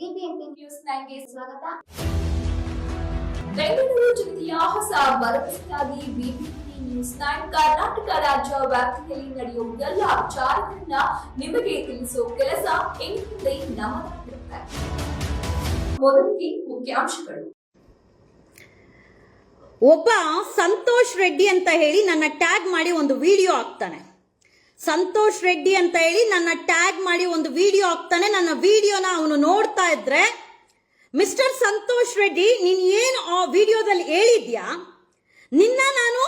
BBMP news ನೈನ್ಗೆ ಸ್ವಾಗತ. ಬೆಂಗಳೂರು ಜಿಲ್ಲೆಯ ಹೊಸ ಭರವಸೆಯಾಗಿ ಬಿಬಿಎಂಪಿ ನ್ಯೂಸ್ ನೈನ್ ಕರ್ನಾಟಕ ರಾಜ್ಯ ವ್ಯಾಪ್ತಿಯಲ್ಲಿ ನಡೆಯುವ ಎಲ್ಲ ವಿಚಾರಗಳನ್ನ ನಿಮಗೆ ತಿಳಿಸುವ ಕೆಲಸ ಎಂದಿದೆ ನಮ್ಮದಾಗಿರುತ್ತೆ ಮೊದಲಿಗೆ ಮುಖ್ಯಾಂಶಗಳು. ಒಬ್ಬ ಸಂತೋಷ್ ರೆಡ್ಡಿ ಅಂತ ಹೇಳಿ ನನ್ನ ಟ್ಯಾಗ್ ಮಾಡಿ ಒಂದು ವಿಡಿಯೋ ಹಾಕ್ತಾನೆ. ಸಂತೋಷ್ ರೆಡ್ಡಿ ಅಂತ ಹೇಳಿ ನನ್ನ ಟ್ಯಾಗ್ ಮಾಡಿ ಒಂದು ವಿಡಿಯೋ ಹಾಕ್ತಾನೆ. ನನ್ನ ವಿಡಿಯೋನ ಅವನು ನೋಡ್ತಾ ಇದ್ರೆ, ಮಿಸ್ಟರ್ ಸಂತೋಷ್ ರೆಡ್ಡಿ, ನೀನು ಏನು ಆ ವಿಡಿಯೋದಲ್ಲಿ ಹೇಳಿದ್ಯಾ? ನಿನ್ನ ನಾನು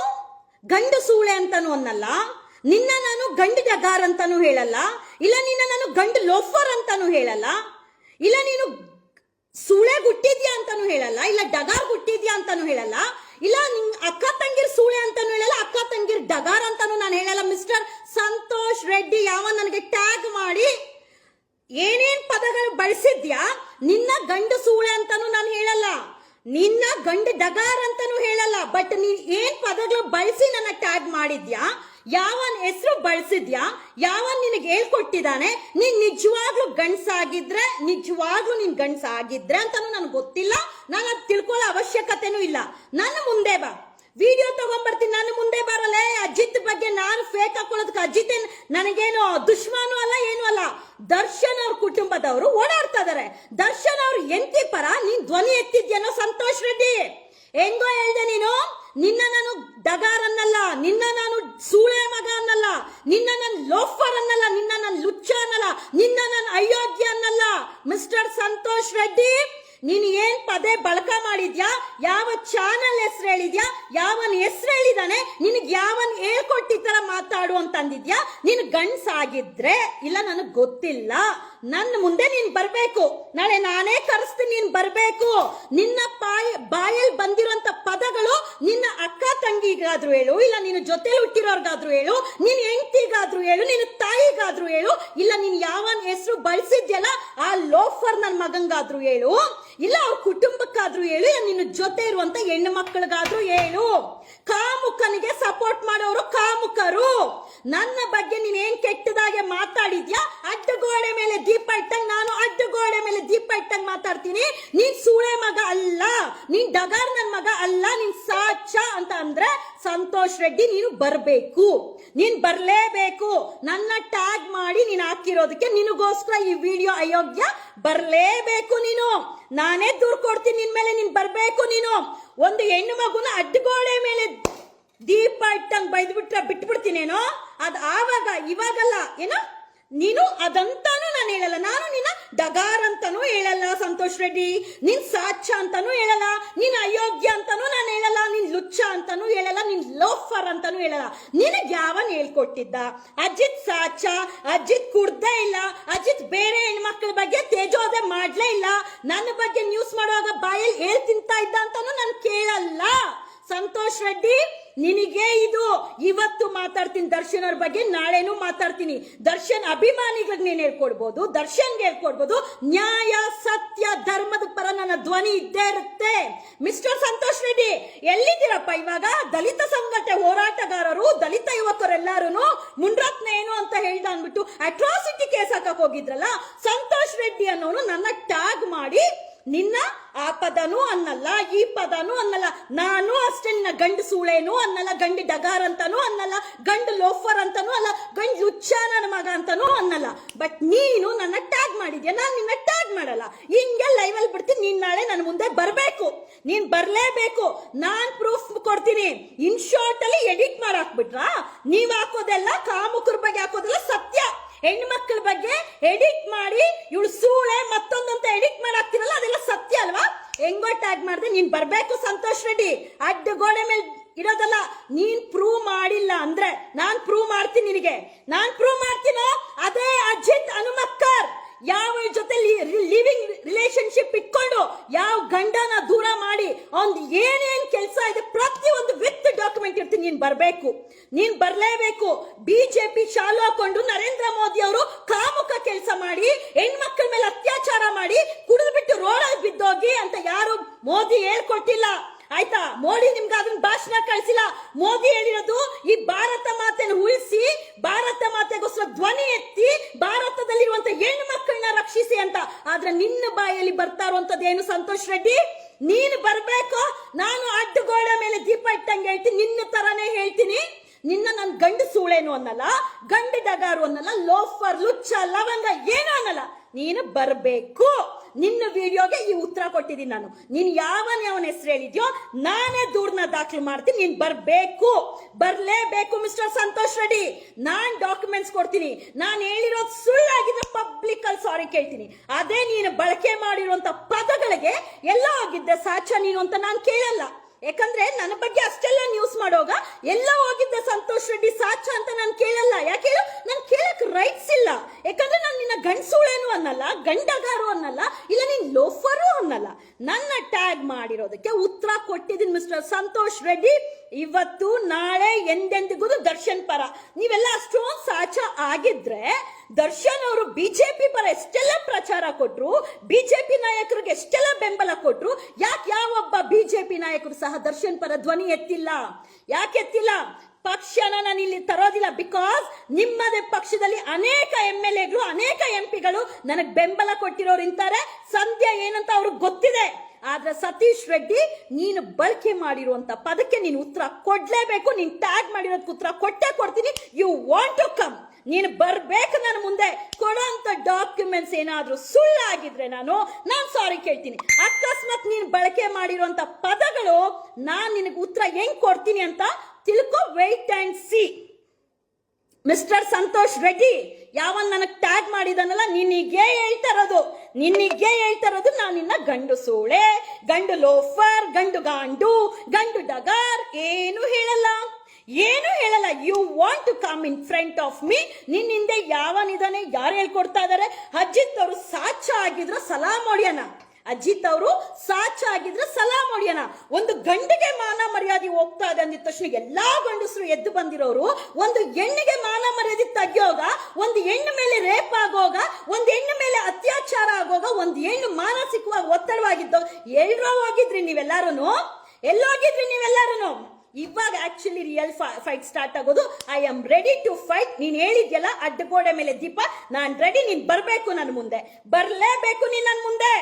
ಗಂಡು ಸೂಳೆ ಅಂತಾನು ಅನ್ನಲ್ಲ. ನಿನ್ನ ನಾನು ಗಂಡು ಡಗಾರ್ ಅಂತಾನು ಹೇಳಲ್ಲ. ಇಲ್ಲ, ನಿನ್ನ ನಾನು ಗಂಡು ಲೋಫರ್ ಅಂತಾನು ಹೇಳಲ್ಲ. ಇಲ್ಲ, ನೀನು ಸೂಳೆ ಗುಟ್ಟಿದ್ಯಾ ಅಂತಾನು ಹೇಳಲ್ಲ. ಇಲ್ಲ, ಡಗಾರ್ ಗುಟ್ಟಿದ್ಯಾ ಅಂತಾನು ಹೇಳಲ್ಲ. ಇಲ್ಲ ನಿಮ್ ಅಕ್ಕ ತಂಗಿರ್ ಸೂಳೆ ಅಂತಾನು ಹೇಳಲ್ಲ, ಅಕ್ಕ ತಂಗಿರ್ ಡಗಾರ್ ಅಂತಾನು ನಾನು ಹೇಳಲ್ಲ. ಮಿಸ್ಟರ್ ಸಂತೋಷ್ ರೆಡ್ಡಿ ಯಾವ ನನಗೆ ಟ್ಯಾಗ್ ಮಾಡಿ, ಏನೇನ್ ಪದಗಳು ಬಳಸಿದ್ಯಾ, ನಿನ್ನ ಗಂಡು ಸೂಳೆ ಅಂತಾನು ನಾನು ಹೇಳಲ್ಲ. ನಿನ್ನ ಗಂಡು ಡಗಾರ್ ಅಂತಾನು ಹೇಳಲ್ಲ ಬಟ್ ನೀನ್ ಏನ್ ಪದಗಳು ಬಳಸಿ ನನ್ನ ಟ್ಯಾಗ್ ಮಾಡಿದ್ಯಾ ಯಾವನ್ ಹೆಸರು ಬಳಸಿದ್ಯಾ? ಯಾವನ್ ನಿನಗೆ ಹೇಳ್ಕೊಟ್ಟಿದ್ದಾನೆ? ನೀನ್ ನಿಜವಾಗ್ಲೂ ಗಂಡ್ಸಾಗಿದ್ರೆ, ನಿಜವಾಗ್ಲೂ ನೀನ್ ಗಂಡ್ಸಾಗಿದ್ರೆ ಅಂತಾನು ನನಗೆ ಗೊತ್ತಿಲ್ಲ. ನಾನು ಅದು ತಿಳ್ಕೊಳ್ಳೋ ಅವಶ್ಯಕತೆನೂ ಇಲ್ಲ. ನನ್ನ ಮುಂದೆ ಬಾ. ವಿಡಿಯೋ ತಗೊಂಡ್ಬರ್ತೀನಿ ನನ್ನ ಮುಂದೆ ಬರಲ್ಲ ಅಜಿತ್ ಬಗ್ಗೆ ನಾನು ಫೇಕ್ ಹಾಕೊಳ್ಳೋದಕ್ಕೆ ಅಜಿತ್ ನನಗೇನು ದುಶ್ಮನು ಅಲ್ಲ, ಏನು ಅಲ್ಲ. ದರ್ಶನ್ ಅವ್ರ ಕುಟುಂಬದವರು ಓಡಾಡ್ತಾ ಇದಾರೆ. ದರ್ಶನ್ ಅವ್ರ ಎಂತಿ ಪರ ನೀನ್ ಧ್ವನಿ ಎತ್ತಿದ್ಯನೋ ಸಂತೋಷ್ ರೆಡ್ಡಿ. ಹೆಂಗೋ ಹೇಳ್ದೆ ನೀನು? ನಿನ್ನ ನಾನು ಡಗಾರ್ ಅನ್ನಲ್ಲ ನಿನ್ನ ನಾನು ಸೂಳೆ ಮಗ ಅನ್ನಲ್ಲ, ನಿನ್ನ ನಾನು ಲೋಫರ್ ಅನ್ನಲ್ಲ, ನಿನ್ನ ನಾನು ಲುಚ್ಚ ಅನ್ನಲ್ಲ, ನಿನ್ನ ನಾನು ಅಯೋಗ್ಯ ಅನ್ನಲ್ಲ. ಮಿಸ್ಟರ್ ಸಂತೋಷ್ ರೆಡ್ಡಿ ನೀನು ಏನ್ ಪದೇ ಬಳಕ ಮಾಡಿದ್ಯಾ? ಯಾವ ಚಾನಲ್ ಹೆಸರು ಹೇಳಿದ್ಯಾ? ಯಾವನ್ ಹೆಸರು ಹೇಳಿದಾನೆ? ನಿನಗೆ ಯಾವನ್ ಹೇಳ್ಕೊಟ್ಟಿದ್ದರ ಮಾತಾಡು ಅಂತಂದಿದ್ಯಾ ನೀನು ಗಂಡ್ಸಾಗಿದ್ರೆ ಇಲ್ಲ ನನಗೆ ಗೊತ್ತಿಲ್ಲ. ನನ್ನ ಮುಂದೆ ನೀನ್ ಬರ್ಬೇಕು. ನಾಳೆ ನಾನೇ ಕರೆಸ್ತೀನಿ ನೀನ್ ಬರ್ಬೇಕು. ನಿನ್ನ ಪಾಯ ಬಾಯಲ್ಲಿ ಬಂದಿರುವಂತ ಪದಗಳು ನಿನ್ನ ಅಕ್ಕ ತಂಗಿಗಾದ್ರೂ ಹೇಳು, ಇಲ್ಲ ನಿನ್ನ ಜೊತೆ ಹುಟ್ಟಿರೋರ್ಗಾದ್ರೂ ಹೇಳು ನಿನ್ನ ಹೆಂಡತಿಗಾದ್ರೂ ಹೇಳು ನಿನ್ನ ತಾಯಿಗಾದ್ರೂ ಹೇಳು, ಇಲ್ಲ ನೀನ್ ಯಾವನ್ ಹೆಸರು ಬಳಸಿದ್ಯಲ್ಲ, ಆ ಲೋಫರ್ ನನ್ನ ಮಗಂಗಾದ್ರೂ ಹೇಳು. ಇಲ್ಲ, ಅವ್ರ ಕುಟುಂಬಕ್ಕಾದ್ರೂ ಹೇಳು ನಿನ್ನ ಜೊತೆ ಇರುವಂತ ಹೆಣ್ಣು ಮಕ್ಕಳಿಗಾದ್ರೂ ಹೇಳು. ಕಾಮುಕನಿಗೆ ಸಪೋರ್ಟ್ ಮಾಡೋರು ಕಾಮುಕರು. ನನ್ನ ಬಗ್ಗೆ ನೀನೇನ್ ಕೆಟ್ಟದಾಗೆ ಮಾತಾಡಿದ್ಯಾ? ಅಡ್ಡಗೋಡೆ ಮೇಲೆ ದೀಪ ಇಟ್ಟಂಗ್ ನಾನು ಅಡ್ಡಗೋಡೆ ಮೇಲೆ ದೀಪ ಇಟ್ಟಂಗ್ ಮಾತಾಡ್ತೀನಿ. ನೀನ್ ಸೂಳೆ ಮಗ ಅಲ್ಲ, ನೀನ್ ಡಗಾರ್ ನನ್ ಮಗ ಅಲ್ಲ, ನೀನ್ ಸಾಚ ಅಂತ ಅಂದ್ರೆ ಸಂತೋಷ್ ರೆಡ್ಡಿ, ನೀನು ಬರ್ಬೇಕು. ನೀನ್ ಬರ್ಲೇಬೇಕು. ನನ್ನ ಟ್ಯಾಗ್ ಮಾಡಿ ನೀನ್ ಹಾಕಿರೋದಕ್ಕೆ ನಿನಗೋಸ್ಕರ ಈ ವಿಡಿಯೋ ಅಯೋಗ್ಯ. ಬರ್ಲೇಬೇಕು ನೀನು. ನಾನೇ ದೂರು ಕೊಡ್ತೀನಿ ನಿನ್ ಮೇಲೆ, ನೀನ್ ಬರಬೇಕು ನೀನು. ಒಂದು ಹೆಣ್ಣು ಮಗುನ ಅಡ್ಡಗೋಳೆ ಮೇಲೆ ದೀಪ ಇಟ್ಟಂಗೆ ಬೈದ್ಬಿಟ್ರೆ ಬಿಟ್ಬಿಡ್ತೀನೇನೋ ಅದು ಆವಾಗ, ಇವಾಗಲ್ಲ, ಏನೋ? ನೀನು ಅದಂತಾನು ನಾನು ಹೇಳಲ್ಲ. ನಾನು ನಿನ್ನ ದಗಾರ್ ಅಂತಾನೂ ಹೇಳಲ್ಲ ಸಂತೋಷ್ ರೆಡ್ಡಿ. ನಿನ್ ಸಾಚ ಅಂತಾನೂ ಹೇಳಲ್ಲ. ನಿನ್ ಅಯೋಗ್ಯ ಅಂತಾನೂ ನಾನು ಹೇಳಲ್ಲ. ನಿನ್ ಲುಚ್ಚ ಅಂತಾನೂ ಹೇಳಲ್ಲ. ನಿನ್ ಲೋಫರ್ ಅಂತಾನೂ ಹೇಳಲ್ಲ. ನಿನಗ್ ಯಾವನ್ ಹೇಳ್ಕೊಟ್ಟಿದ್ದ? ಅಜಿತ್ ಸಾಚ ಅಜಿತ್ ಕುಡ್ದೇ ಇಲ್ಲ. ಅಜಿತ್ ಬೇರೆ ಹೆಣ್ಮಕ್ಳ ಬಗ್ಗೆ ತೇಜೋದೆ ಮಾಡ್ಲೇ ಇಲ್ಲ. ನನ್ನ ಬಗ್ಗೆ ನ್ಯೂಸ್ ಮಾಡುವಾಗ ಬಾಯಲ್ಲಿ ಹೇಳ್ ತಿಂತಾ ಇದ್ದ ಅಂತಾನೂ ನಾನು ಕೇಳಲ್ಲ. ಸಂತೋಷ್ ರೆಡ್ಡಿ ನಿನಗೆ ಇದು, ಇವತ್ತು ಮಾತಾಡ್ತೀನಿ ದರ್ಶನರ ಬಗ್ಗೆ, ನಾಳೆನೂ ಮಾತಾಡ್ತೀನಿ. ದರ್ಶನ್ ಅಭಿಮಾನಿಗಳಿಗೆ ನೀನು ಹೇಳ್ಕೊಡ್ಬೋದು, ದರ್ಶನ್ಗೆ ಹೇಳ್ಕೊಡ್ಬೋದು, ನ್ಯಾಯ, ಸತ್ಯ, ಧರ್ಮದ ಪರ ನನ್ನ ಧ್ವನಿ ಇದ್ದೇ ಇರುತ್ತೆ. ಮಿಸ್ಟರ್ ಸಂತೋಷ್ ರೆಡ್ಡಿ, ಎಲ್ಲಿದ್ದೀರಪ್ಪ ಇವಾಗ? ದಲಿತ ಸಂಘಟನೆ ಹೋರಾಟಗಾರರು, ದಲಿತ ಯುವಕರೆಲ್ಲರೂ ಮುಂಡ್ರತ್ನ ಏನು ಅಂತ ಹೇಳ್ದ ಅಂದ್ಬಿಟ್ಟು ಅಟ್ರಾಸಿಟಿ ಕೇಸ್ ಹಾಕಕ್ ಹೋಗಿದ್ರಲ್ಲ, ಸಂತೋಷ್ ರೆಡ್ಡಿ ಅನ್ನೋನು ನನ್ನ ಟ್ಯಾಗ್ ಮಾಡಿ ನಿನ್ನ ಆ ಪದನೂ ಅನ್ನಲ್ಲ, ಈ ಪದನೂ ಅನ್ನಲ್ಲ, ನಾನು ಅಷ್ಟೇ ನಿನ್ನ ಗಂಡು ಸೂಳೇನು ಅನ್ನಲ್ಲ, ಗಂಡು ಡಗಾರ್ ಅಂತಾನೂ ಅನ್ನಲ್ಲ, ಗಂಡು ಲೋಫರ್ ಅಂತಾನೂ ಅಲ್ಲ, ಗಂಡು ಲುಚ್ಚ ನನ್ನ ಮಗ ಅಂತಾನೂ ಅನ್ನಲ್ಲ. ಬಟ್ ನೀನು ನನ್ನ ಟ್ಯಾಗ್ ಮಾಡಿದ್ಯಾ? ನಾನು ನಿನ್ನ ಟ್ಯಾಗ್ ಮಾಡಲ್ಲ. ಹಿಂಗೆ ಲೈವಲ್ಲಿ ಬಿಡ್ತೀನಿ, ನೀನು ನಾಳೆ ನನ್ನ ಮುಂದೆ ಬರಬೇಕು. ನೀನು ಬರಲೇಬೇಕು. ನಾನು ಪ್ರೂಫ್ ಕೊಡ್ತೀನಿ. ಇನ್ ಶಾರ್ಟ್ ಅಲ್ಲಿ ಎಡಿಟ್ ಮಾಡಾಕ್ಬಿಟ್ರಾ? ನೀವು ಹಾಕೋದೆಲ್ಲ ಕಾಮುಕರ ಬಗ್ಗೆ ಹಾಕೋದೆಲ್ಲ ಸತ್ಯ. ಹೆಣ್ಮಕ್ಳ ಬಗ್ಗೆ ಎಡಿಟ್ ಮಾಡಿ ಇವಳು ಸೂಳೆ ಮತ್ತೊಂದಂತ ಎಡಿಟ್ ಮಾಡಾಕ್ತಿರಲ್ಲ, ಅದೆಲ್ಲ ಸತ್ಯ ಅಲ್ವಾ? ಹೆಂಗೋ ಟ್ಯಾಗ್ ಮಾಡಿದೆ, ನೀನ್ ಬರ್ಬೇಕು ಸಂತೋಷ್ ರೆಡ್ಡಿ. ಅಡ್ಡ ಗೋಡೆ ಮೇಲೆ ಇರೋದಲ್ಲ ನೀನ್ ಪ್ರೂವ್ ಮಾಡಿಲ್ಲ ಅಂದ್ರೆ ನಾನ್ ಪ್ರೂವ್ ಮಾಡ್ತೀನಿ ನಿನಗೆ. ನಾನ್ ಪ್ರೂವ್ ಮಾಡ್ತೀನೋ ಅದೇ ಅಜಿತ್ ಹನುಮಕ್ಕರ್. ಯಾವ ಜೊತೆ ಲಿವಿಂಗ್ ರಿಲೇಶನ್ಶಿಪ್ ಇಟ್ಕೊಂಡು ಯಾವ ಗಂಡನ ದೂರ ಮಾಡಿ ಅವ್ನ್ ಏನೇನ್ ಕೆಲಸ ಇದೆ ಪ್ರತಿ ವಿತ್ ಡಾಕ್ಯುಮೆಂಟ್ ಇರ್ತೀನಿ ನೀನ್ ಬರ್ಬೇಕು. ನೀನ್ ಬರ್ಲೇಬೇಕು. ಬಿಜೆಪಿ ಶಾಲು ಹಾಕೊಂಡು ನರೇಂದ್ರ ಮೋದಿ ಅವರು ಕಾಮುಕ ಕೆಲಸ ಮಾಡಿ, ಹೆಣ್ಮಕ್ಳ ಮೇಲೆ ಅತ್ಯಾಚಾರ ಮಾಡಿ ಕುಡಿದು ಬಿಟ್ಟು ರೋಡಲ್ಲಿ ಬಿದ್ದೋಗಿ ಅಂತ ಯಾರು ಮೋದಿ ಹೇಳ್ಕೊಟ್ಟಿಲ್ಲ. ಆಯ್ತಾ? ಮೋದಿ ನಿಮ್ಗೆ ಅದನ್ನ ಭಾಷಣ ಕಳಿಸಿಲ್ಲ. ಮೋದಿ ಹೇಳಿರೋದು ಈ ಭಾರತ ಮಾತೆನ ಉಳಿಸಿ, ಭಾರತ ಮಾತೆಗೋಸ್ಕರ ಧ್ವನಿ ಎತ್ತಿ, ಭಾರತದಲ್ಲಿರುವಂತ ಹೆಣ್ಣು ಮಕ್ಕಳನ್ನ ರಕ್ಷಿಸಿ ಅಂತ. ಆದ್ರೆ ನಿನ್ನ ಬಾಯಲ್ಲಿ ಬರ್ತಾ ಇರುವಂತದ್ದು ಏನು ಸಂತೋಷ್ ರೆಡ್ಡಿ? ನೀನು ಬರ್ಬೇಕು ನಾನು ಅಡ್ಡಗೋಡೆ ಮೇಲೆ ದೀಪ ಇಟ್ಟಂಗೆ ಹೇಳ್ತೀನಿ ನಿನ್ನ ತರನೇ ಹೇಳ್ತೀನಿ. ನಿನ್ನ ನನ್ನ ಗಂಡು ಸೂಳೇನು ಅನ್ನಲ್ಲ, ಗಂಡು ಡಗಾರು ಅನ್ನಲ್ಲ, ಲೋಫರ್, ಲುಚ್ಚ, ಲವಂಗ ಏನು ಅನ್ನಲ್ಲ. ನೀನು ಬರಬೇಕು. ನಿನ್ನ ವಿಡಿಯೋಗೆ ಈ ಉತ್ತರ ಕೊಟ್ಟಿದ್ದೀನಿ ನಾನು. ನೀನು ಯಾವನ ಯಾವನ ಹೆಸರು ಹೇಳಿದ್ಯೋ, ನಾನೇ ದೂರನ ದಾಖಲು ಮಾಡ್ತೀನಿ, ನೀನು ಬರಬೇಕು. ಬರಲೇಬೇಕು, ಮಿಸ್ಟರ್ ಸಂತೋಷ್ ರೆಡ್ಡಿ. ನಾನು ಡಾಕ್ಯುಮೆಂಟ್ಸ್ ಕೊಡ್ತೀನಿ. ನಾನು ಹೇಳಿರೋದು ಸುಳ್ಳಾಗಿದ್ರೆ ಪಬ್ಲಿಕ್ ಅಲ್ಲಿ ಸಾರಿ ಕೇಳ್ತೀನಿ. ಅದೇ ನೀನು ಬಳಕೆ ಮಾಡಿರುವಂತ ಪದಗಳಿಗೆ ಎಲ್ಲ ಆಗಿದ್ದೆ ಸಾಚ ನೀನು ಅಂತ ನಾನು ಕೇಳಲ್ಲ. ಯಾಕಂದ್ರೆ ನನ್ನ ಬಗ್ಗೆ ಅಷ್ಟೆಲ್ಲ ನ್ಯೂಸ್ ಮಾಡೋಗ? ಎಲ್ಲ ಹೋಗಿದ್ದ ಸಂತೋಷ್ ರೆಡ್ಡಿ ಸಾಚ ಅಂತ ನಾನು ಕೇಳಲ್ಲ. ಯಾಕೆ ನಾನು ಕೇಳಕ್ ರೈಟ್ಸ್ ಇಲ್ಲ. ಯಾಕಂದ್ರೆ ನಾನು ನಿನ್ನ ಗಂಡಸುಳೇನು ಅನ್ನಲ್ಲ, ಗಂಡಗಾರು ಅನ್ನಲ್ಲ, ಇಲ್ಲ ನೀನ್ ಲೋಫರು ಅನ್ನಲ್ಲ. ನನ್ನ ಟ್ಯಾಗ್ ಮಾಡಿರೋದಕ್ಕೆ ಉತ್ತರ ಕೊಟ್ಟಿದ್ದೀನಿ ಮಿಸ್ಟರ್ ಸಂತೋಷ್ ರೆಡ್ಡಿ. ಇವತ್ತು, ನಾಳೆ ಎಂದೆಂದಿಗೂ ದರ್ಶನ್ ಪರ. ನೀವೆಲ್ಲ ಅಷ್ಟೊಂದು ಸಾಚ ಆಗಿದ್ರೆ, ದರ್ಶನ್ ಅವರು ಬಿಜೆಪಿ ಪರ ಎಷ್ಟೆಲ್ಲ ಪ್ರಚಾರ ಕೊಟ್ರು, ಬಿಜೆಪಿ ನಾಯಕರಿಗೆ ಎಷ್ಟೆಲ್ಲ ಬೆಂಬಲ ಕೊಟ್ರು, ಯಾಕೆ ಯಾವೊಬ್ಬ ಬಿಜೆಪಿ ನಾಯಕರು ಸಹ ದರ್ಶನ್ ಪರ ಧ್ವನಿ ಎತ್ತಿಲ್ಲ? ಯಾಕೆ ಎತ್ತಿಲ್ಲ? ಪಕ್ಷನ ನಾನು ಇಲ್ಲಿ ತರೋದಿಲ್ಲ ಬಿಕಾಸ್ ನಿಮ್ಮದೇ ಪಕ್ಷದಲ್ಲಿ ಅನೇಕ ಎಂ ಎಲ್ ಎಗಳು, ಅನೇಕ ಎಂ ಪಿಗಳು ನನಗೆ ಬೆಂಬಲ ಕೊಟ್ಟಿರೋರು ಇಂತಾರೆ. ಸಂಧ್ಯಾ ಏನಂತ ಅವ್ರಿಗೆ ಗೊತ್ತಿದೆ. ಆದ್ರೆ ಸತೀಶ್ ರೆಡ್ಡಿ, ನೀನು ಬಳಕೆ ಮಾಡಿರುವಂತ ಪದಕ್ಕೆ ನೀನು ಉತ್ತರ ಕೊಡ್ಲೇಬೇಕು. ನೀನು ಟ್ಯಾಗ್ ಮಾಡಿರೋದಕ್ಕೆ ಉತ್ತರ ಕೊಟ್ಟೇ ಕೊಡ್ತೀನಿ. ಯು ವಾಂಟ್ ಟು ಕಮ್ ನೀನು ಬರ್ಬೇಕು ನನ್ನ ಮುಂದೆ. ಕೊಡೋಂತ ಡಾಕ್ಯುಮೆಂಟ್ಸ್ ಏನಾದ್ರೂ ಸುಳ್ಳಾಗಿದ್ರೆ ನಾನು ನಾನು ಸಾರಿ ಕೇಳ್ತೀನಿ. ಅಕಸ್ಮಾತ್ ನೀನು ಬಳಕೆ ಮಾಡಿರುವಂತ ಪದಗಳು, ನಾನು ನಿನಗೆ ಉತ್ತರ ಹೆಂಗ್ ಕೊಡ್ತೀನಿ ಅಂತ ತಿಳ್ಕೊ wait and see mister Santosh Reddy, ಯಾವನ್ ನನಗೆ ಟ್ಯಾಗ್ ಮಾಡಿದನಲ್ಲ, ನಿನಗೆ ಹೇಳ್ತಾ ಇರೋದು. ನಿನಗೆ ಹೇಳ್ತಾ ಇರೋದು ನಾನು ನಿನ್ನ ಗಂಡು ಸೋಳೆ, ಗಂಡು ಲೋಫರ್, ಗಂಡು ಗಾಂಡು, ಗಂಡು ಡಗಾರ್, ಏನು ಹೇಳಲ್ಲ? ಏನು ಹೇಳಲ್ಲ? You want to come in front of me ನಿನ್ನ ಹಿಂದೆ ಯಾವನಿದಾನೆ ಯಾರು ಹೇಳ್ಕೊಡ್ತಾ ಇದಾರೆ? ಅಜಿತ್ ಅವರು ಸಾಚ ಆಗಿದ್ರು ಸಲಾಮ್ ಹೊಡಿಯೋಣ ಅಜಿತ್ ಅವರು ಸಾಚ ಆಗಿದ್ರೆ ಸಲಾಮ್ ಹೊಡಿಯೋಣ ಒಂದು ಗಂಡಿಗೆ ಮಾನ ಮರ್ಯಾದೆ ಹೋಗ್ತಾ ಇದೆ ಅಂದಿದ ತಕ್ಷಣ ಎಲ್ಲಾ ಗಂಡಸರು ಎದ್ದು ಬಂದಿರೋರು, ಒಂದು ಹೆಣ್ಣಿಗೆ ಮಾನ ಮರ್ಯಾದೆ ತೆಗಿಯೋಗ, ಒಂದು ಹೆಣ್ಣು ಮೇಲೆ ರೇಪ್ ಆಗೋಗ, ಒಂದು ಹೆಣ್ಣು ಮೇಲೆ ಅತ್ಯಾಚಾರ ಆಗೋಗ ಒಂದು ಹೆಣ್ಣು ಮಾನಸಿಕವಾಗಿ ಒತ್ತಡವಾಗಿದ್ದು ಎಲ್ಲರೂ ಹೋಗಿದ್ರಿ ನೀವೆಲ್ಲಾರು ಎಲ್ಲೋಗಿದ್ರಿ ನೀವೆಲ್ಲಾರು ಇವಾಗ ಆಕ್ಚುಲಿ ರಿಯಲ್ ಫೈಟ್ ಸ್ಟಾರ್ಟ್ ಆಗೋದು. I am ready to fight ನೀನ್ ಹೇಳಿದ್ಯಲ್ಲ, ಅಡ್ಡಗೋಡೆ ಮೇಲೆ ದೀಪ. ನಾನು ರೆಡಿ ನೀನ್ ಬರಬೇಕು ನನ್ನ ಮುಂದೆ. ಬರಲೇಬೇಕು ನೀನ್ ನನ್ನ ಮುಂದೆ.